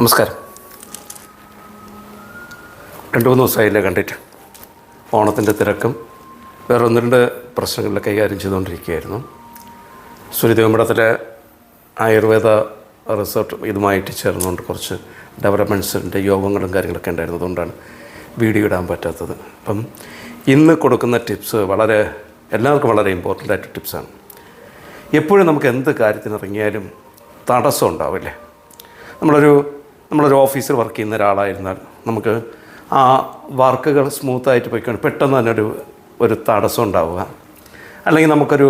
നമസ്കാരം. രണ്ട് മൂന്ന് ദിവസമായില്ലേ കണ്ടിട്ട്. ഓണത്തിന്റെ തിരക്കും വേറെ ഒന്ന് രണ്ട് പ്രശ്നങ്ങളിൽ കൈകാര്യം ചെയ്തുകൊണ്ടിരിക്കുകയായിരുന്നു. സൂര്യദേവമഠത്തിലെ ആയുർവേദ റിസോർട്ട് ഇതുമായിട്ട് ചേർന്നുകൊണ്ട് കുറച്ച് ഡെവലപ്മെന്റ്സിന്റെ യോഗങ്ങളും കാര്യങ്ങളൊക്കെ ഉണ്ടായിരുന്നു അതുകൊണ്ടാണ് വീഡിയോ ഇടാൻ പറ്റാത്തത്. അപ്പം ഇന്ന് കൊടുക്കുന്ന ടിപ്സ് വളരെ എല്ലാവർക്കും വളരെ ഇമ്പോർട്ടന്റ് ആയിട്ട് ടിപ്സാണ് എപ്പോഴും നമുക്ക് എന്ത് കാര്യത്തിനിറങ്ങിയാലും തടസ്സം ഉണ്ടാവില്ലേ? നമ്മളൊരു നമ്മളൊരു ഓഫീസിൽ വർക്ക് ചെയ്യുന്ന ഒരാളായിരുന്നാൽ നമുക്ക് ആ വർക്കുകൾ സ്മൂത്തായിട്ട് പോയിക്കൊണ്ട് പെട്ടെന്ന് തന്നെ ഒരു ഒരു തടസ്സം ഉണ്ടാവുക. അല്ലെങ്കിൽ നമുക്കൊരു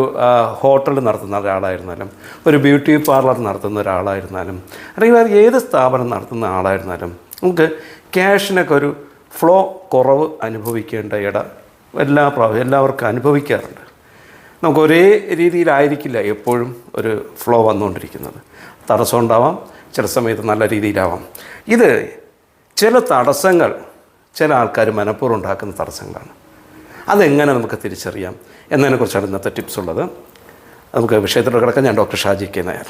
ഹോട്ടൽ നടത്തുന്ന ഒരാളായിരുന്നാലും ഒരു ബ്യൂട്ടി പാർലർ നടത്തുന്ന ഒരാളായിരുന്നാലും അല്ലെങ്കിൽ ഏത് സ്ഥാപനം നടത്തുന്ന ആളായിരുന്നാലും നമുക്ക് ക്യാഷിനൊക്കെ ഒരു ഫ്ലോ കുറവ് അനുഭവിക്കേണ്ട ഇട എല്ലാ പ്രാവശ്യം എല്ലാവർക്കും അനുഭവിക്കാറുണ്ട്. നമുക്ക് ഒരേ രീതിയിലായിരിക്കില്ല എപ്പോഴും ഒരു ഫ്ലോ വന്നുകൊണ്ടിരിക്കുന്നത്. തടസ്സം ഉണ്ടാവാം ചില സമയത്ത് നല്ല രീതിയിലാവാം. ഇത് ചില തടസ്സങ്ങൾ ചില ആൾക്കാർ മനഃപൂർവം ഉണ്ടാക്കുന്ന തടസ്സങ്ങളാണ്. അതെങ്ങനെ നമുക്ക് തിരിച്ചറിയാം? എന്നതിനെക്കുറിച്ചാണ് ഇന്നത്തെ ടിപ്സ് ഉള്ളത്. നമുക്ക് വിഷയത്തിലൂടെ കിടക്കാൻ ഞാൻ ഡോക്ടർ ഷാജി കെ നായർ.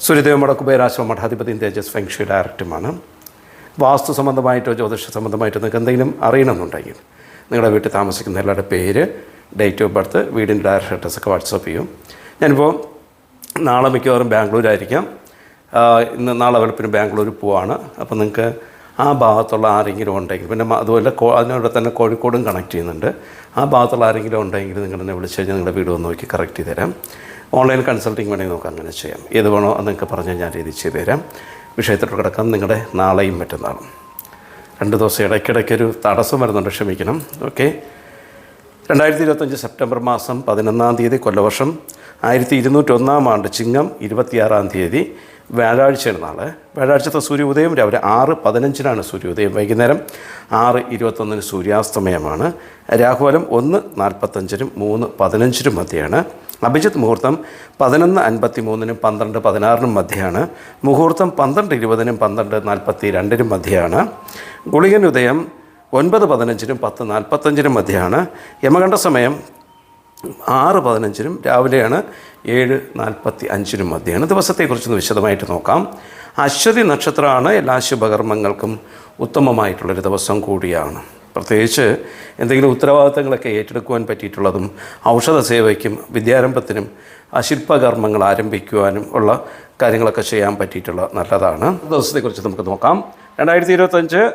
സൂര്യദേവ മടക്കുബേരാശ്രമ മഠാധിപതിയും തേജസ് ഫെങ്ഷി ഡയറക്ടറുമാണ്. വാസ്തു സംബന്ധമായിട്ടോ ജ്യോതിഷ സംബന്ധമായിട്ടോ നിങ്ങൾക്ക് എന്തെങ്കിലും അറിയണമെന്നുണ്ടെങ്കിൽ നിങ്ങളുടെ വീട്ടിൽ താമസിക്കുന്ന എല്ലാവരുടെ പേര് ഡേറ്റ് ഓഫ് ബർത്ത് വീടിന്റെ ഡയറക്റ്റ് അഡ്രസ്സൊക്കെ വാട്സപ്പ് ചെയ്യും. ഞാനിപ്പോൾ നാളെ മിക്കവാറും ബാംഗ്ലൂരായിരിക്കാം. ഇന്ന് നാളെ വെളുപ്പിന് ബാംഗ്ലൂർ പോവാണ്. അപ്പോൾ നിങ്ങൾക്ക് ആ ഭാഗത്തുള്ള ആരെങ്കിലും ഉണ്ടെങ്കിൽ പിന്നെ അതുപോലെ അതിനോട് തന്നെ കോഴിക്കോടും കണക്ട് ചെയ്യുന്നുണ്ട്. ആ ഭാഗത്തുള്ള ആരെങ്കിലും ഉണ്ടെങ്കിൽ നിങ്ങൾ എന്നെ വിളിച്ച് കഴിഞ്ഞാൽ നിങ്ങളുടെ വീട് വന്ന് നോക്കി കറക്റ്റ് ചെയ്ത് തരാം. ഓൺലൈൻ കൺസൾട്ടിങ് വേണമെങ്കിൽ നോക്കാം അങ്ങനെ ചെയ്യാം. ഏത് വേണോ അത് നിങ്ങൾക്ക് പറഞ്ഞ് ഞാൻ രീതി ചെയ്ത് തരാം. വിഷയത്തിൽ കിടക്കാം. നിങ്ങളുടെ നാളെയും മറ്റന്നാളും. രണ്ട് ദിവസം ഇടയ്ക്കിടയ്ക്കൊരു തടസ്സം വരുന്നുണ്ട്. ക്ഷമിക്കണം. ഓക്കെ രണ്ടായിരത്തി ഇരുപത്തഞ്ച് സെപ്റ്റംബർ മാസം പതിനൊന്നാം തീയതി കൊല്ലവർഷം. ആയിരത്തി ഇരുന്നൂറ്റൊന്നാം ആണ്ട് ചിങ്ങം ഇരുപത്തിയാറാം തീയതി. വ്യാഴാഴ്ചയാണ് നാളെ. വ്യാഴാഴ്ചത്തെ സൂര്യോദയം രാവിലെ ആറ് പതിനഞ്ചിനാണ് സൂര്യോദയം. വൈകുന്നേരം ആറ് ഇരുപത്തൊന്നിന് സൂര്യാസ്തമയമാണ്. രാഹുലം ഒന്ന് നാൽപ്പത്തഞ്ചിനും മൂന്ന് പതിനഞ്ചിനും മധ്യയാണ്. അഭിജിത്ത് മുഹൂർത്തം പതിനൊന്ന് അൻപത്തി മൂന്നിനും പന്ത്രണ്ട് പതിനാറിനും മധ്യയാണ്. മുഹൂർത്തം പന്ത്രണ്ട് ഇരുപതിനും പന്ത്രണ്ട് നാൽപ്പത്തി രണ്ടിനും മധ്യയാണ്. ഗുളികൻ ഉദയം ഒൻപത് പതിനഞ്ചിനും പത്ത് നാൽപ്പത്തഞ്ചിനും മധ്യയാണ്. യമകണ്ഠ സമയം ആറ് പതിനഞ്ചിനും രാവിലെയാണ് ഏഴ് നാൽപ്പത്തി അഞ്ചിനും മധ്യയാണ് ദിവസത്തെക്കുറിച്ചൊന്ന് വിശദമായിട്ട് നോക്കാം. അശ്വതി നക്ഷത്രമാണ് എല്ലാ ശുഭകർമ്മങ്ങൾക്കും ഉത്തമമായിട്ടുള്ളൊരു ദിവസം കൂടിയാണ്. പ്രത്യേകിച്ച് എന്തെങ്കിലും ഉത്തരവാദിത്തങ്ങളൊക്കെ ഏറ്റെടുക്കുവാൻ പറ്റിയിട്ടുള്ളതും ഔഷധ സേവയ്ക്കും വിദ്യാരംഭത്തിനും അശില്പകർമ്മങ്ങൾ ശില്പകർമ്മങ്ങൾ ആരംഭിക്കുവാനും ഉള്ള കാര്യങ്ങളൊക്കെ ചെയ്യാൻ പറ്റിയിട്ടുള്ള നല്ലതാണ്. ദിവസത്തെക്കുറിച്ച് നമുക്ക് നോക്കാം. രണ്ടായിരത്തി ഇരുപത്തഞ്ച്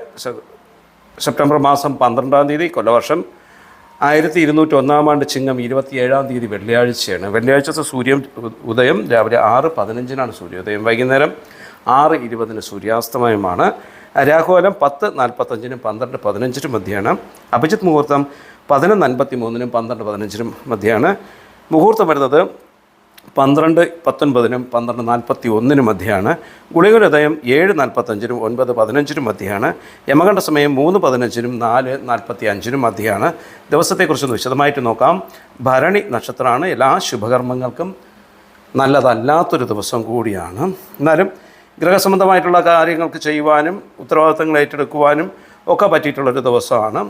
സെപ്റ്റംബർ മാസം പന്ത്രണ്ടാം തീയതി കൊല്ലവർഷം. ആയിരത്തി ഇരുന്നൂറ്റി ഒന്നാം ആണ്ട് ചിങ്ങം ഇരുപത്തിയേഴാം തീയതി വെള്ളിയാഴ്ചയാണ്. വെള്ളിയാഴ്ചത്തെ സൂര്യൻ ഉദയം രാവിലെ ആറ് പതിനഞ്ചിനാണ് സൂര്യോദയം. വൈകുന്നേരം ആറ് ഇരുപതിന് സൂര്യാസ്തമയമാണ്. രാഹുലം പത്ത് നാൽപ്പത്തഞ്ചിനും പന്ത്രണ്ട് പതിനഞ്ചിനും മധ്യയാണ് അഭിജിത്ത് മുഹൂർത്തം പതിനൊന്ന് അൻപത്തി മൂന്നിനും പന്ത്രണ്ട് പതിനഞ്ചിനും മധ്യയാണ് മുഹൂർത്തം വരുന്നത് പന്ത്രണ്ട് പത്തൊൻപതിനും പന്ത്രണ്ട് നാൽപ്പത്തി ഒന്നിനും മധ്യയാണ് ഗുളികോദയം ഏഴ് നാൽപ്പത്തഞ്ചിനും ഒൻപത് പതിനഞ്ചിനും മധ്യയാണ് യമകണ്ഠ സമയം മൂന്ന് പതിനഞ്ചിനും നാല് നാൽപ്പത്തി അഞ്ചിനും മധ്യയാണ് ദിവസത്തെക്കുറിച്ചൊന്ന് വിശദമായിട്ട് നോക്കാം. ഭരണി നക്ഷത്രമാണ്. എല്ലാ ശുഭകർമ്മങ്ങൾക്കും നല്ലതല്ലാത്തൊരു ദിവസം കൂടിയാണ്. എന്നാലും ഗ്രഹസംബന്ധമായിട്ടുള്ള കാര്യങ്ങൾക്ക് ചെയ്യുവാനും ഉത്തരവാദിത്തങ്ങൾ ഏറ്റെടുക്കുവാനും ഒക്കെ പറ്റിയിട്ടുള്ളൊരു ദിവസമാണ്.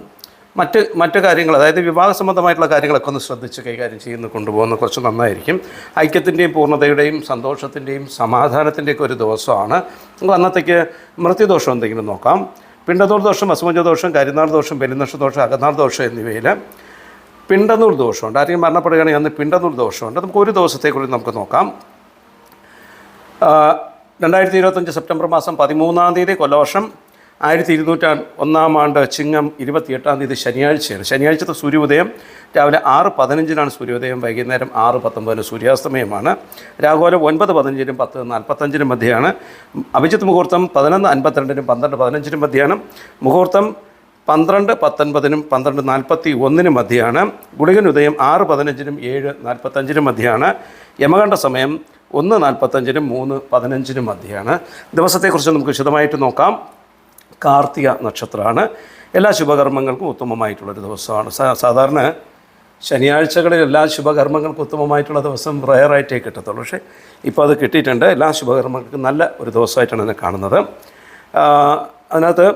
മറ്റ് മറ്റ് കാര്യങ്ങൾ അതായത് വിവാഹ സംബന്ധമായിട്ടുള്ള കാര്യങ്ങളൊക്കെ ഒന്ന് ശ്രദ്ധിച്ച് കൈകാര്യം ചെയ്യുന്ന കൊണ്ടുപോകുന്ന കുറച്ച് നന്നായിരിക്കും. ഐക്യത്തിന്റെയും പൂർണതയുടെയും സന്തോഷത്തിന്റെയും സമാധാനത്തിന്റെയൊക്കെ ഒരു ദിവസമാണ്. നമുക്ക് അന്നത്തേക്ക് മൃത്യുദോഷം എന്തെങ്കിലും നോക്കാം. പിണ്ടനൂർ ദോഷം അസുമജ ദോഷം കരിനാൾ ദോഷം ബലിനക്ഷ ദോഷം അകനാൾ ദോഷം എന്നിവയിൽ പിണ്ടനൂർ ദോഷമുണ്ട്. ആരെങ്കിലും മരണപ്പെടുകയാണെങ്കിൽ അന്ന് പിണ്ടനൂർ ദോഷമുണ്ട്. നമുക്ക് ഒരു ദിവസത്തെക്കുറിച്ച് നമുക്ക് നോക്കാം. രണ്ടായിരത്തി ഇരുപത്തഞ്ച് സെപ്റ്റംബർ മാസം പതിമൂന്നാം തീയതി കൊല്ലവർഷം. ആയിരത്തി ഇരുന്നൂറ്റാ ഒന്നാം ആണ്ട് ചിങ്ങം ഇരുപത്തിയെട്ടാം തീയതി ശനിയാഴ്ചയാണ്. ശനിയാഴ്ചത്തെ സൂര്യോദയം രാവിലെ ആറ് പതിനഞ്ചിനാണ് സൂര്യോദയം വൈകുന്നേരം ആറ് പത്തൊമ്പതിന് സൂര്യാസ്തമയമാണ്. രാഘോലം ഒൻപത് പതിനഞ്ചിനും പത്ത് നാൽപ്പത്തഞ്ചിനും മധ്യയാണ്. അഭിജിത്ത് മുഹൂർത്തം പതിനൊന്ന് അൻപത്തിരണ്ടിനും പന്ത്രണ്ട് പതിനഞ്ചിനും മധ്യയാണ്. മുഹൂർത്തം പന്ത്രണ്ട് പത്തൊൻപതിനും പന്ത്രണ്ട് നാൽപ്പത്തി ഒന്നിനും മധ്യയാണ്. ഗുളികൻ ഉദയം ആറ് പതിനഞ്ചിനും ഏഴ് നാൽപ്പത്തഞ്ചിനും മധ്യയാണ്. യമകണ്ഠ സമയം ഒന്ന് നാൽപ്പത്തഞ്ചിനും മൂന്ന് പതിനഞ്ചിനും മധ്യയാണ്. ദിവസത്തെക്കുറിച്ച് നമുക്ക് വിശദമായിട്ട് നോക്കാം. കാർത്തിക നക്ഷത്രമാണ്. എല്ലാ ശുഭകർമ്മങ്ങൾക്കും ഉത്തമമായിട്ടുള്ളൊരു ദിവസമാണ്. സാധാരണ ശനിയാഴ്ചകളിൽ എല്ലാ ശുഭകർമ്മങ്ങൾക്കും ഉത്തമമായിട്ടുള്ള ദിവസം റയറായിട്ടേ കിട്ടത്തുള്ളൂ. പക്ഷേ ഇപ്പോൾ അത് കിട്ടിയിട്ടുണ്ട്. എല്ലാ ശുഭകർമ്മങ്ങൾക്കും നല്ല ഒരു ദിവസമായിട്ടാണ് ഇതിനെ കാണുന്നത്. അതിനകത്ത്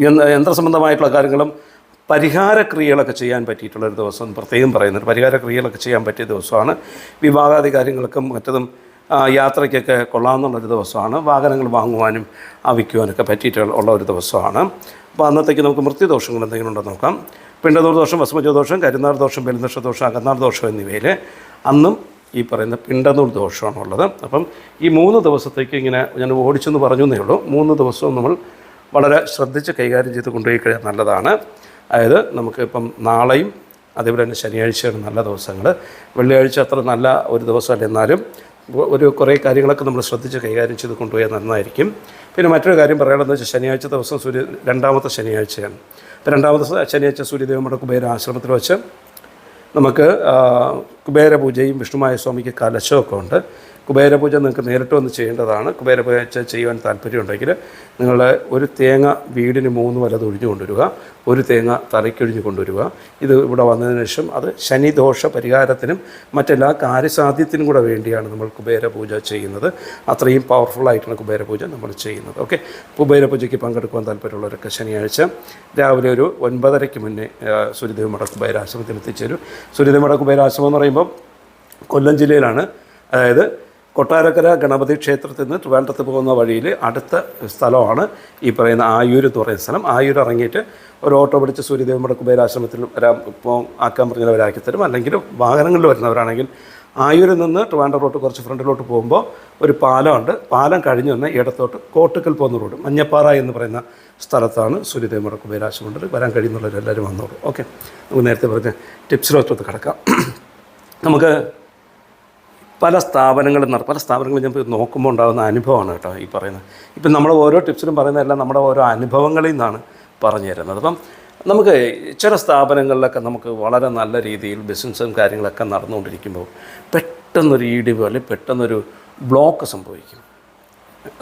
യന്ത്ര യന്ത്രസംബന്ധമായിട്ടുള്ള കാര്യങ്ങളും പരിഹാര ക്രിയകളൊക്കെ ചെയ്യാൻ പറ്റിയിട്ടുള്ളൊരു ദിവസം പ്രത്യേകം പറയുന്നുണ്ട്. പരിഹാരക്രിയകളൊക്കെ ചെയ്യാൻ പറ്റിയ ദിവസമാണ്. വിവാഹാദി കാര്യങ്ങൾക്കും മറ്റതും യാത്രയ്ക്കൊക്കെ കൊള്ളാമെന്നുള്ളൊരു ദിവസമാണ്. വാഹനങ്ങൾ വാങ്ങുവാനും വിൽക്കുവാനൊക്കെ പറ്റിയിട്ടുള്ള ഒരു ദിവസമാണ്. അപ്പോൾ അന്നത്തേക്ക് നമുക്ക് മൃത്യുദോഷങ്ങൾ എന്തെങ്കിലും ഉണ്ടോ നോക്കാം. പിണ്ടദൂർ ദോഷം വസുമജ കരുനാർ ദോഷം ബലിനക്ഷ ദോഷം അകന്നാർ ദോഷം എന്നിവയിൽ അന്നും ഈ പറയുന്ന പിണ്ടനൂർ ദോഷമാണുള്ളത്. അപ്പം ഈ മൂന്ന് ദിവസത്തേക്ക് ഇങ്ങനെ ഞാൻ ഓടിച്ചെന്ന് പറഞ്ഞു എന്നേ ഉള്ളൂ. മൂന്ന് ദിവസവും നമ്മൾ വളരെ ശ്രദ്ധിച്ച് കൈകാര്യം ചെയ്ത് കൊണ്ടുപോയി കഴിഞ്ഞാൽ നല്ലതാണ്. അതായത് നമുക്ക് ഇപ്പം നാളെയും അതേപോലെ തന്നെ ശനിയാഴ്ചയാണ് നല്ല ദിവസങ്ങൾ. വെള്ളിയാഴ്ച അത്ര നല്ല ഒരു ദിവസമല്ല എന്നാലും ഒരു കുറേ കാര്യങ്ങളൊക്കെ നമ്മൾ ശ്രദ്ധിച്ച് കൈകാര്യം ചെയ്ത് കൊണ്ടുപോയാൽ നന്നായിരിക്കും. പിന്നെ മറ്റൊരു കാര്യം പറയാനുള്ളത് വെച്ചാൽ ശനിയാഴ്ച ദിവസം സൂര്യ രണ്ടാമത്തെ ശനിയാഴ്ചയാണ്. അപ്പോൾ രണ്ടാമത്തെ ശനിയാഴ്ച സൂര്യദേവന്മാരുടെ കുബേര ആശ്രമത്തിൽ വെച്ച് നമുക്ക് കുബേര പൂജയും വിഷ്ണുമായ സ്വാമിക്ക് കലശമൊക്കെ ഉണ്ട്. കുബേരപൂജ നിങ്ങൾക്ക് നേരിട്ട് വന്ന് ചെയ്യേണ്ടതാണ്. കുബേരപൂജ ചെയ്യുവാൻ താല്പര്യമുണ്ടെങ്കിൽ നിങ്ങൾ ഒരു തേങ്ങ വീടിന് മൂന്ന് വലത് ഒഴിഞ്ഞു കൊണ്ടുവരിക. ഒരു തേങ്ങ തറയ്ക്കൊഴിഞ്ഞു കൊണ്ടുവരിക. ഇത് ഇവിടെ വന്നതിന് ശേഷം അത് ശനിദോഷ പരിഹാരത്തിനും മറ്റെല്ലാ കാര്യസാധ്യത്തിനും കൂടെ വേണ്ടിയാണ് നമ്മൾ കുബേരപൂജ ചെയ്യുന്നത്. അത്രയും പവർഫുൾ ആയിട്ടുള്ള കുബേരപൂജ നമ്മൾ ചെയ്യുന്നത്. ഓക്കെ കുബേരപൂജയ്ക്ക് പങ്കെടുക്കുവാൻ താല്പര്യമുള്ളവരൊക്കെ ശനിയാഴ്ച രാവിലെ ഒരു ഒൻപതരയ്ക്ക് മുന്നേ ആ, മട കുബേരാശ്രമത്തിൽ എത്തിച്ചേരും മട കുബേരാശ്രമം എന്ന് പറയുമ്പോൾ കൊല്ലം ജില്ലയിലാണ്. അതായത് കൊട്ടാരക്കര ഗണപതി ക്ഷേത്രത്തിൽ നിന്ന് ട്രിവാൻഡ്രത്ത് പോകുന്ന വഴിയിൽ അടുത്ത സ്ഥലമാണ് ഈ പറയുന്ന ആയൂർ എന്ന് പറയുന്ന സ്ഥലം. ആയൂർ ഇറങ്ങിയിട്ട് ഒരു ഓട്ടോ പിടിച്ച് സൂര്യദേവമഠ കുബേരാശ്രമത്തിൽ വരാം ഇപ്പോൾ ആക്കാൻ പറഞ്ഞവരാക്കി തരും. അല്ലെങ്കിൽ വാഹനങ്ങളിൽ വരുന്നവരാണെങ്കിൽ ആയൂരിൽ നിന്ന് ട്രിവാൻഡ്രം റോഡ് കുറച്ച് ഫ്രണ്ടിലോട്ട് പോകുമ്പോൾ ഒരു പാലമുണ്ട്. പാലം കഴിഞ്ഞ് വന്ന് ഇടത്തോട്ട് കോട്ടുക്കൽ പോകുന്ന റോഡ് മഞ്ഞപ്പാറ എന്ന് പറയുന്ന സ്ഥലത്താണ് സൂര്യദേവമഠ കുബേരാശ്രമം. വരാൻ കഴിയുന്നുള്ളവരെല്ലാവരും വന്നോളൂ. ഓക്കെ. നമുക്ക് നേരത്തെ പറഞ്ഞ ടിപ്സിലോട്ട് കിടക്കാം. നമുക്ക് പല സ്ഥാപനങ്ങളും നട പല സ്ഥാപനങ്ങളും ഞാൻ നോക്കുമ്പോൾ ഉണ്ടാകുന്ന അനുഭവമാണ് കേട്ടോ ഈ പറയുന്നത്. ഇപ്പം നമ്മൾ ഓരോ ടിപ്സിലും പറയുന്നതെല്ലാം നമ്മുടെ ഓരോ അനുഭവങ്ങളിൽ നിന്നാണ് പറഞ്ഞു തരുന്നത്. അപ്പം നമുക്ക് ചില സ്ഥാപനങ്ങളിലൊക്കെ നമുക്ക് വളരെ നല്ല രീതിയിൽ ബിസിനസ്സും കാര്യങ്ങളൊക്കെ നടന്നുകൊണ്ടിരിക്കുമ്പോൾ പെട്ടെന്നൊരു ഇടിവ് അല്ലെങ്കിൽ പെട്ടെന്നൊരു ബ്ലോക്ക് സംഭവിക്കും.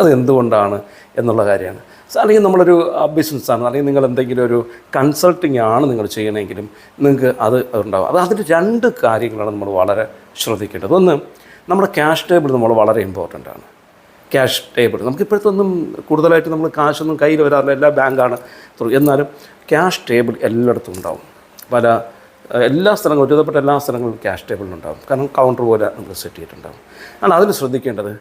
അത് എന്തുകൊണ്ടാണ് എന്നുള്ള കാര്യമാണ്. അല്ലെങ്കിൽ നമ്മളൊരു ബിസിനസ്സാണ്. അല്ലെങ്കിൽ നിങ്ങൾ എന്തെങ്കിലും ഒരു കൺസൾട്ടിങ് ആണ് നിങ്ങൾ ചെയ്യണമെങ്കിലും നിങ്ങൾക്ക് അത് ഉണ്ടാവും. അത് അതിന്റെ രണ്ട് കാര്യങ്ങളാണ് നമ്മൾ വളരെ ശ്രദ്ധിക്കേണ്ടത്. ഒന്ന് നമ്മുടെ ക്യാഷ് ടേബിൾ നമ്മൾ വളരെ ഇമ്പോർട്ടന്റ് ആണ്. ക്യാഷ് ടേബിൾ നമുക്ക് ഇപ്പോഴത്തൊന്നും കൂടുതലായിട്ട് നമ്മൾ കാശൊന്നും കയ്യിൽ വരാറില്ല. എല്ലാ ബാങ്കാണ് എന്നാലും ക്യാഷ് ടേബിൾ എല്ലായിടത്തും ഉണ്ടാവും. പല എല്ലാ സ്ഥലങ്ങളും ഒരുവിധപ്പെട്ട എല്ലാ സ്ഥലങ്ങളിലും ക്യാഷ് ടേബിളിലുണ്ടാവും കാരണം കൗണ്ടർ പോലെ നമ്മൾ സെറ്റ് ചെയ്തിട്ടുണ്ടാവും. ആണ് അതിൽ ശ്രദ്ധിക്കേണ്ടത്.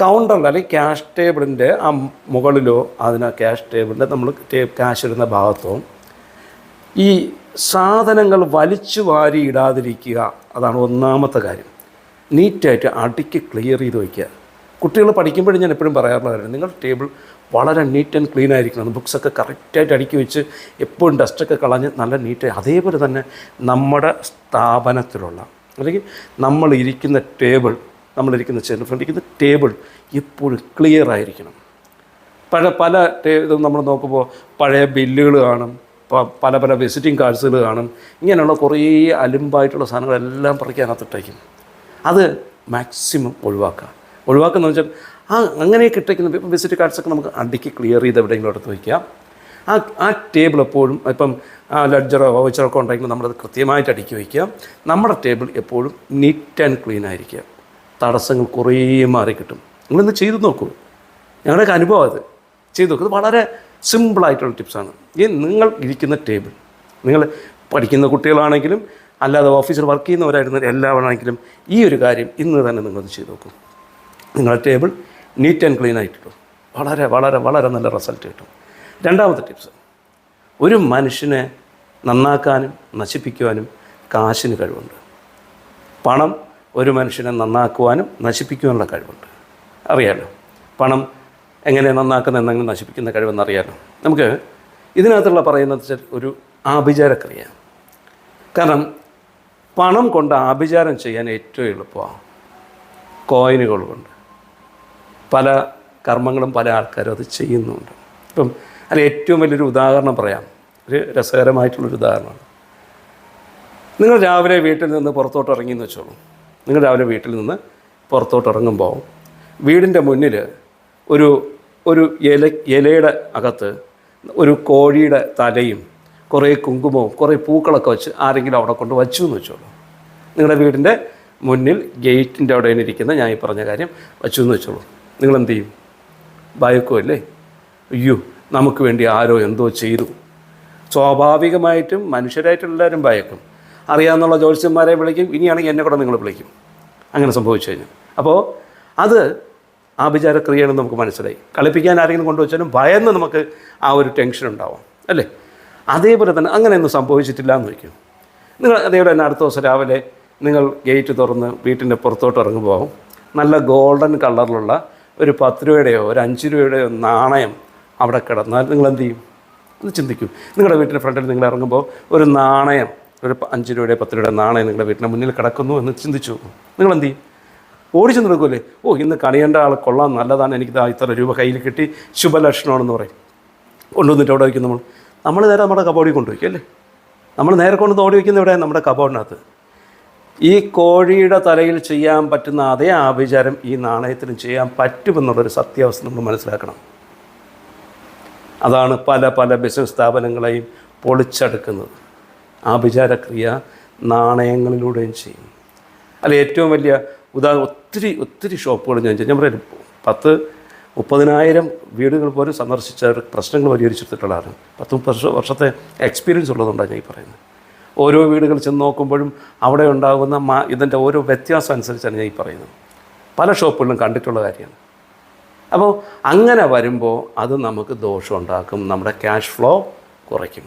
കൗണ്ടറിൽ അല്ലെങ്കിൽ ക്യാഷ് ടേബിളിന്റെ ആ മുകളിലോ അതിന് ക്യാഷ് ടേബിളിന്റെ നമ്മൾ ക്യാഷ് ഇടുന്ന ഭാഗത്തോ ഈ സാധനങ്ങൾ വലിച്ചു വാരി ഇടാതിരിക്കുക അതാണ് ഒന്നാമത്തെ കാര്യം. നീറ്റായിട്ട് അടിക്ക് ക്ലിയർ ചെയ്ത് വയ്ക്കുക കുട്ടികൾ പഠിക്കുമ്പോഴും ഞാൻ എപ്പോഴും പറയാറുള്ളതായിരുന്നു നിങ്ങൾ ടേബിൾ വളരെ നീറ്റ് ആൻഡ് ക്ലീൻ ആയിരിക്കണം. ബുക്സൊക്കെ കറക്റ്റായിട്ട് അടുക്കി വെച്ച് എപ്പോഴും ഡസ്റ്റൊക്കെ കളഞ്ഞ് നല്ല നീറ്റ് അതേപോലെ തന്നെ നമ്മുടെ സ്ഥാപനത്തിലുള്ള അല്ലെങ്കിൽ നമ്മൾ ഇരിക്കുന്ന ടേബിൾ നമ്മളിരിക്കുന്ന ചെയറിന് ഫ്രണ്ട് ഇരിക്കുന്ന ടേബിൾ എപ്പോഴും ക്ലിയർ ആയിരിക്കണം. പല പല ഇതും നമ്മൾ നോക്കുമ്പോൾ പഴയ ബില്ലുകൾ കാണും പല പല വിസിറ്റിംഗ് കാർഡ്സുകൾ കാണും. ഇങ്ങനെയുള്ള കുറേ അലുമ്പായിട്ടുള്ള സാധനങ്ങളെല്ലാം പറിക്കാനകത്തിട്ടേക്കും അത് മാക്സിമം ഒഴിവാക്കുക. ഒഴിവാക്കുന്ന വെച്ചാൽ ആ അങ്ങനെ കിട്ടിക്കുന്ന ഇപ്പം വിസിറ്റ് കാർഡ്സൊക്കെ നമുക്ക് അടിക്ക് ക്ലിയർ ചെയ്ത് എവിടെയെങ്കിലും എടുത്ത് വയ്ക്കുക ആ ആ ടേബിൾ എപ്പോഴും ഇപ്പം ലഡ്ജറോ വൗച്ചറോ ഒക്കെ ഉണ്ടെങ്കിൽ നമ്മളത് കൃത്യമായിട്ട് അടുക്കി വയ്ക്കുക നമ്മുടെ ടേബിൾ എപ്പോഴും നീറ്റ് ആൻഡ് ക്ലീൻ ആയിരിക്കുക. തടസ്സങ്ങൾ കുറേ മാറി കിട്ടും. നിങ്ങളൊന്ന് ചെയ്തു നോക്കൂ. ഞങ്ങളുടെയൊക്കെ അനുഭവം അത്. ചെയ്തു നോക്കും. വളരെ സിമ്പിളായിട്ടുള്ള ടിപ്സാണ് ഈ നിങ്ങൾ ഇരിക്കുന്ന ടേബിൾ നിങ്ങൾ പഠിക്കുന്ന കുട്ടികളാണെങ്കിലും അല്ലാതെ ഓഫീസിൽ വർക്ക് ചെയ്യുന്നവരായിരുന്ന എല്ലാവരാണെങ്കിലും ഈ ഒരു കാര്യം ഇന്ന് തന്നെ നിങ്ങൾ ചെയ്ത് നോക്കും. നിങ്ങളുടെ ടേബിൾ നീറ്റ് ആൻഡ് ക്ലീൻ ആയിട്ടുള്ളൂ വളരെ വളരെ വളരെ നല്ല റിസൾട്ട് കിട്ടും. രണ്ടാമത്തെ ടിപ്സ് ഒരു മനുഷ്യനെ നന്നാക്കാനും നശിപ്പിക്കുവാനും കാശിന് കഴിവുണ്ട്. പണം ഒരു മനുഷ്യനെ നന്നാക്കുവാനും നശിപ്പിക്കുവാനുള്ള കഴിവുണ്ട്. അറിയാലോ? പണം എങ്ങനെ നന്നാക്കുന്ന എന്തെങ്കിലും നശിപ്പിക്കുന്ന കഴിവെന്ന് അറിയാലോ? നമുക്ക് ഇതിനകത്തുള്ള പറയുന്നത് ഒരു ആഭിചാരക്രിയ. കാരണം പണം കൊണ്ട് ആഭിചാരം ചെയ്യാൻ ഏറ്റവും എളുപ്പമാണ്. കോയിനുകൾ കൊണ്ട്. പല കർമ്മങ്ങളും പല ആൾക്കാരും അത് ചെയ്യുന്നുണ്ട്. ഇപ്പം അതിന് ഏറ്റവും വലിയൊരു ഉദാഹരണം പറയാം. ഒരു രസകരമായിട്ടുള്ളൊരു ഉദാഹരണമാണ്. നിങ്ങൾ രാവിലെ വീട്ടിൽ നിന്ന് പുറത്തോട്ട് ഇറങ്ങി എന്ന് വെച്ചോളൂ. നിങ്ങൾ രാവിലെ വീട്ടിൽ നിന്ന് പുറത്തോട്ട് ഇറങ്ങുമ്പോൾ വീടിന്റെ മുന്നിൽ ഒരു ഒരു ഇല ഇലയുടെ അകത്ത് ഒരു കോഴിയുടെ തലയും കുറേ കുങ്കുമവും കുറേ പൂക്കളൊക്കെ വെച്ച് ആരെങ്കിലും അവിടെ കൊണ്ട് വച്ചു എന്ന് വെച്ചോളൂ. നിങ്ങളുടെ വീടിന്റെ മുന്നിൽ ഗേറ്റിന്റെ അവിടെ ഇരിക്കുന്ന ഞാൻ ഈ പറഞ്ഞ കാര്യം വച്ചു എന്ന് വെച്ചോളൂ. നിങ്ങൾ എന്ത് ചെയ്യും? ഭയക്കുമല്ലേ അയ്യോ നമുക്ക് വേണ്ടി ആരോ എന്തോ ചെയ്തു. സ്വാഭാവികമായിട്ടും മനുഷ്യരായിട്ടുള്ള എല്ലാവരും ഭയക്കും. അറിയാവുന്നുള്ള ജ്യോത്സ്യന്മാരെ വിളിക്കും. ഇനിയാണെങ്കിൽ എന്നെ കൂടെ നിങ്ങൾ വിളിക്കും. അങ്ങനെ സംഭവിച്ചു കഴിഞ്ഞു. അപ്പോൾ അത് ആഭിചാരക്രിയയാണെന്ന് നമുക്ക് മനസ്സിലായി. കളിപ്പിക്കാൻ ആരെങ്കിലും കൊണ്ടുവച്ചാലും ഭയന്ന് നമുക്ക് ആ ഒരു ടെൻഷൻ ഉണ്ടാവും. അല്ലേ? അതേപോലെ തന്നെ അങ്ങനെയൊന്നും സംഭവിച്ചിട്ടില്ല എന്ന് വയ്ക്കും. നിങ്ങൾ അതേപോലെ തന്നെ അടുത്ത ദിവസം രാവിലെ നിങ്ങൾ ഗേറ്റ് തുറന്ന് വീട്ടിന്റെ പുറത്തോട്ട് ഇറങ്ങുമ്പോൾ നല്ല ഗോൾഡൻ കളറിലുള്ള ഒരു പത്ത് രൂപയുടെയോ ഒരു അഞ്ച് രൂപയുടെയോ നാണയം അവിടെ കിടന്നാൽ നിങ്ങൾ എന്ത് ചെയ്യും? ഒന്ന് ചിന്തിക്കും. നിങ്ങളുടെ വീട്ടിന്റെ ഫ്രണ്ടിൽ നിങ്ങൾ ഇറങ്ങുമ്പോൾ ഒരു നാണയം ഒരു അഞ്ച് രൂപയുടെ പത്ത് രൂപയുടെ നാണയം നിങ്ങളുടെ വീട്ടിന്റെ മുന്നിൽ കിടക്കുന്നു എന്ന് ചിന്തിച്ചു. നിങ്ങൾ എന്ത് ചെയ്യും? ഓടിച്ചു നിൽക്കൂലേ ഓ ഇന്ന് കണിയേണ്ട ആൾ കൊള്ളാം നല്ലതാണ് എനിക്ക് ഇത്ര രൂപ കയ്യിൽ കിട്ടി ശുഭലക്ഷണമാണെന്ന് പറയും. കൊണ്ടുവന്നിട്ട് അവിടെ വയ്ക്കും നമ്മൾ? നമ്മൾ നേരെ നമ്മുടെ കബോർഡിൽ കൊണ്ടുവയ്ക്കും അല്ലേ? നമ്മൾ നേരെ കൊണ്ട് തോടി വയ്ക്കുന്ന ഇവിടെ നമ്മുടെ കബോർഡിനകത്ത് ഈ കോഴിയുടെ തലയിൽ ചെയ്യാൻ പറ്റുന്ന അതേ ആഭിചാരം ഈ നാണയത്തിനും ചെയ്യാൻ പറ്റുമെന്നുള്ളൊരു സത്യാവസ്ഥ നമ്മൾ മനസ്സിലാക്കണം. അതാണ് പല പല ബിസിനസ് സ്ഥാപനങ്ങളെയും പൊളിച്ചെടുക്കുന്നത്. ആഭിചാരക്രിയ നാണയങ്ങളിലൂടെയും ചെയ്യും. അല്ല ഏറ്റവും വലിയ ഉദാഹരണം ഒത്തിരി ഒത്തിരി ഷോപ്പുകൾ ഞാൻ. ഞാൻ പറയാം പത്ത് മുപ്പതിനായിരം വീടുകൾ പോലും സന്ദർശിച്ച പ്രശ്നങ്ങൾ പരിഹരിച്ചെടുത്തിട്ടുള്ള ആളാണ് പത്ത് മുപ്പത് വർഷ- വർഷത്തെ എക്സ്പീരിയൻസ് ഉള്ളതുകൊണ്ടാണ് ഞാൻ ഈ പറയുന്നത്. ഓരോ വീടുകൾ ചെന്ന് നോക്കുമ്പോഴും അവിടെ ഉണ്ടാകുന്ന മാ ഇതിന്റെ ഓരോ വ്യത്യാസം അനുസരിച്ചാണ് ഞാൻ ഈ പറയുന്നത്. പല ഷോപ്പുകളിലും കണ്ടിട്ടുള്ള കാര്യമാണ്. അപ്പോൾ അങ്ങനെ വരുമ്പോൾ അത് നമുക്ക് ദോഷം ഉണ്ടാക്കും നമ്മുടെ ക്യാഷ് ഫ്ലോ കുറയ്ക്കും.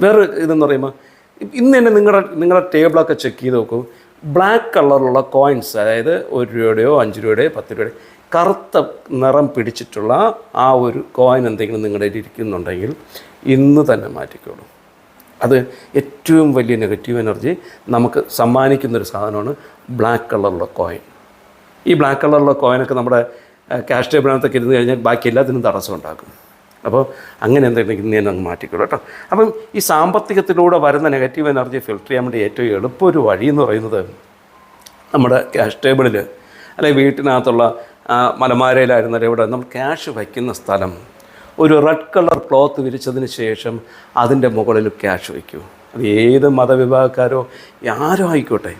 വേറെ ഇതെന്ന് പറയുമ്പോൾ ഇന്ന് തന്നെ നിങ്ങളുടെ നിങ്ങളുടെ ടേബിളൊക്കെ ചെക്ക് ചെയ്ത് നോക്കൂ. ബ്ലാക്ക് കളറിലുള്ള കോയിൻസ് അതായത് ഒരു രൂപയുടെയോ അഞ്ച് രൂപയുടെയോ പത്ത് രൂപയുടെ കറുത്ത നിറം പിടിച്ചിട്ടുള്ള ആ ഒരു കോയിൻ എന്തെങ്കിലും നിങ്ങളുടെ ഇരിക്കുന്നുണ്ടെങ്കിൽ ഇന്ന് തന്നെ മാറ്റിക്കോളൂ. അത് ഏറ്റവും വലിയ നെഗറ്റീവ് എനർജി നമുക്ക് സമ്മാനിക്കുന്നൊരു സാധനമാണ് ബ്ലാക്ക് കളറുള്ള കോയിൻ ഈ ബ്ലാക്ക് കളറുള്ള കോയിനൊക്കെ നമ്മുടെ ക്യാഷ് ടേബിളിനകത്തൊക്കെ ഇരുന്ന് കഴിഞ്ഞാൽ ബാക്കി എല്ലാത്തിനും തടസ്സം ഉണ്ടാക്കും. അപ്പോൾ അങ്ങനെ എന്തെങ്കിലും തന്നെ അങ്ങ് മാറ്റിക്കോളൂ കേട്ടോ. അപ്പം ഈ സാമ്പത്തികത്തിലൂടെ വരുന്ന നെഗറ്റീവ് എനർജി ഫിൽട്ടർ ചെയ്യാൻ വേണ്ടി ഏറ്റവും എളുപ്പമൊരു വഴി എന്ന് പറയുന്നത് നമ്മുടെ ക്യാഷ് ടേബിളിൽ അല്ലെങ്കിൽ വീട്ടിനകത്തുള്ള ആ, മലമാരയിലായിരുന്നാലും ഇവിടെ നമ്മൾ ക്യാഷ് വയ്ക്കുന്ന സ്ഥലം. ഒരു റെഡ് കളർ ക്ലോത്ത് വിരിച്ചതിന് ശേഷം അതിന്റെ മുകളിൽ ക്യാഷ് വയ്ക്കൂ. അത് ഏത് മതവിഭാഗക്കാരോ ആരോ ആയിക്കോട്ടെ.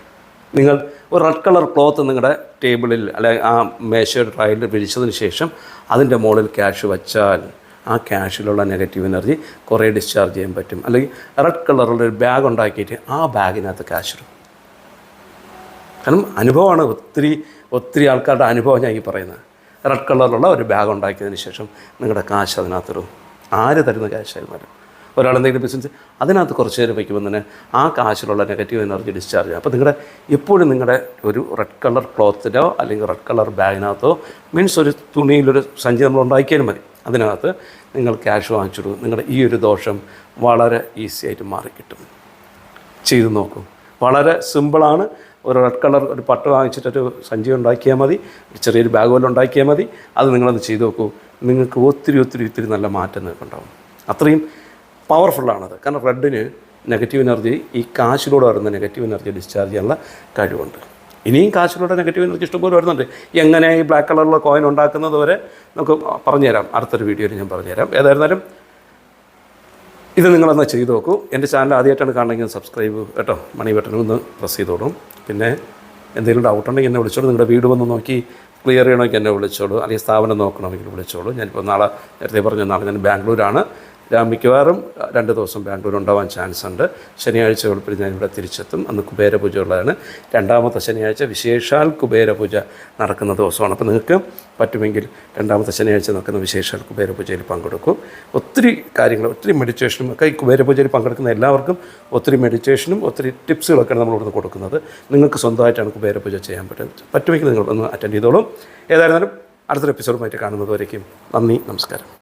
നിങ്ങൾ ഒരു റെഡ് കളർ ക്ലോത്ത് നിങ്ങളുടെ ടേബിളിൽ അല്ലെങ്കിൽ ആ മേശയുടെ ട്രയലിൽ വിരിച്ചതിന് ശേഷം അതിന്റെ മുകളിൽ ക്യാഷ് വച്ചാൽ ആ ക്യാഷിലുള്ള നെഗറ്റീവ് എനർജി കുറേ ഡിസ്ചാർജ് ചെയ്യാൻ പറ്റും. അല്ലെങ്കിൽ റെഡ് കളറുള്ള ഒരു ബാഗ് ഉണ്ടാക്കിയിട്ട് ആ ബാഗിനകത്ത് ക്യാഷ് ഇടും. കാരണം അനുഭവമാണ് ഒത്തിരി ഒത്തിരി ആൾക്കാരുടെ അനുഭവം ഞാൻ ഈ പറയുന്നത് റെഡ് കളറിലുള്ള ഒരു ബാഗ് ഉണ്ടാക്കിയതിന് ശേഷം നിങ്ങളുടെ കാശ് അതിനകത്തിടും ആര് തരുന്ന കാശായിരുന്നാലും ഒരാൾ എന്തെങ്കിലും ബിസിനസ് അതിനകത്ത് കുറച്ച് നേരം വയ്ക്കുമ്പോൾ തന്നെ ആ കാശിലുള്ള നെഗറ്റീവ് എനർജി ഡിസ്ചാർജ് ചെയ്യും. അപ്പോൾ നിങ്ങളുടെ എപ്പോഴും നിങ്ങളുടെ ഒരു റെഡ് കളർ ക്ലോത്തിലോ അല്ലെങ്കിൽ റെഡ് കളർ ബാഗിനകത്തോ മീൻസ് ഒരു തുണിയിലൊരു സഞ്ചി നമ്മൾ ഉണ്ടാക്കിയാലും മതി. അതിനകത്ത് നിങ്ങൾ ക്യാഷ് വാങ്ങിച്ചിടും. നിങ്ങളുടെ ഈ ഒരു ദോഷം വളരെ ഈസി ആയിട്ട് മാറിക്കിട്ടും. ചെയ്തു നോക്കും. വളരെ സിമ്പിളാണ് ഒരു റെഡ് കളർ ഒരു പട്ട് വാങ്ങിച്ചിട്ടൊരു സഞ്ചി ഉണ്ടാക്കിയാൽ മതി. ചെറിയൊരു ബാഗ് പോലെ ഉണ്ടാക്കിയാൽ മതി. അത് നിങ്ങളത് ചെയ്തു നോക്കൂ. നിങ്ങൾക്ക് ഒത്തിരി ഒത്തിരി ഒത്തിരി നല്ല മാറ്റം നിങ്ങൾക്ക് ഉണ്ടാവും. അത്രയും പവർഫുള്ളാണത് കാരണം റെഡിന് നെഗറ്റീവ് എനർജി ഈ കാശിലൂടെ വരുന്ന നെഗറ്റീവ് എനർജി ഡിസ്ചാർജ് ചെയ്യാനുള്ള കഴിവുണ്ട്. ഇനിയും കാശിലൂടെ നെഗറ്റീവ് എനർജി ഇഷ്ടംപോലെ വരുന്നുണ്ട്. എങ്ങനെ ഈ ബ്ലാക്ക് കളറിലുള്ള കോയിൻ ഉണ്ടാക്കുന്നത് വരെ നമുക്ക് പറഞ്ഞുതരാം. അടുത്തൊരു വീഡിയോയിൽ ഞാൻ പറഞ്ഞുതരാം. ഏതായിരുന്നാലും ഇത് നിങ്ങളൊന്ന് ചെയ്തു നോക്കൂ. എന്റെ ചാനൽ ആദ്യമായിട്ടാണ് കാണണമെങ്കിൽ സബ്സ്ക്രൈബ് കേട്ടോ. മണി ബട്ടനും ഒന്ന് പ്രസ് ചെയ്തോളും പിന്നെ എന്തെങ്കിലും ഡൗട്ട് ഉണ്ടെങ്കിൽ എന്നെ വിളിച്ചോളൂ. നിങ്ങളുടെ വീട് വന്ന് നോക്കി ക്ലിയർ ചെയ്യണമെങ്കിൽ എന്നെ വിളിച്ചോളൂ. അല്ലെങ്കിൽ സ്ഥാപനം നോക്കണമെങ്കിൽ വിളിച്ചോളൂ. ഞാനിപ്പോൾ നാളെ നേരത്തെ പറഞ്ഞു നാളെ ഞാൻ ബാംഗ്ലൂരാണ്. മിക്കവാറും രണ്ട് ദിവസം ബാംഗ്ലൂർ ഉണ്ടാവാൻ ചാൻസ് ഉണ്ട്. ശനിയാഴ്ച വെളുപ്പിൽ ഞാൻ ഇവിടെ തിരിച്ചെത്തും. അന്ന് കുബേരപൂജ ഉള്ളതാണ് രണ്ടാമത്തെ ശനിയാഴ്ച വിശേഷാൽ കുബേരപൂജ നടക്കുന്ന ദിവസമാണ്. അപ്പോൾ നിങ്ങൾക്ക് പറ്റുമെങ്കിൽ രണ്ടാമത്തെ ശനിയാഴ്ച നടക്കുന്ന വിശേഷാൽ കുബേരപൂജയിൽ പങ്കെടുക്കും. ഒത്തിരി കാര്യങ്ങൾ ഒത്തിരി മെഡിറ്റേഷനും ഒക്കെ ഈ കുബേരപൂജയിൽ പങ്കെടുക്കുന്ന എല്ലാവർക്കും ഒത്തിരി മെഡിറ്റേഷനും ഒത്തിരി ടിപ്സുകളൊക്കെയാണ് നമ്മൾ ഇവിടുന്ന് കൊടുക്കുന്നത്. നിങ്ങൾക്ക് സ്വന്തമായിട്ടാണ് കുബേരപൂജ ചെയ്യാൻ പറ്റുന്നത്. പറ്റുമെങ്കിൽ നിങ്ങൾ ഒന്ന് അറ്റൻഡ് ചെയ്തോളും. ഏതായിരുന്നാലും അടുത്തൊരു എപ്പിസോഡുമായിട്ട് കാണുന്നതുവരേക്കും നന്ദി നമസ്കാരം.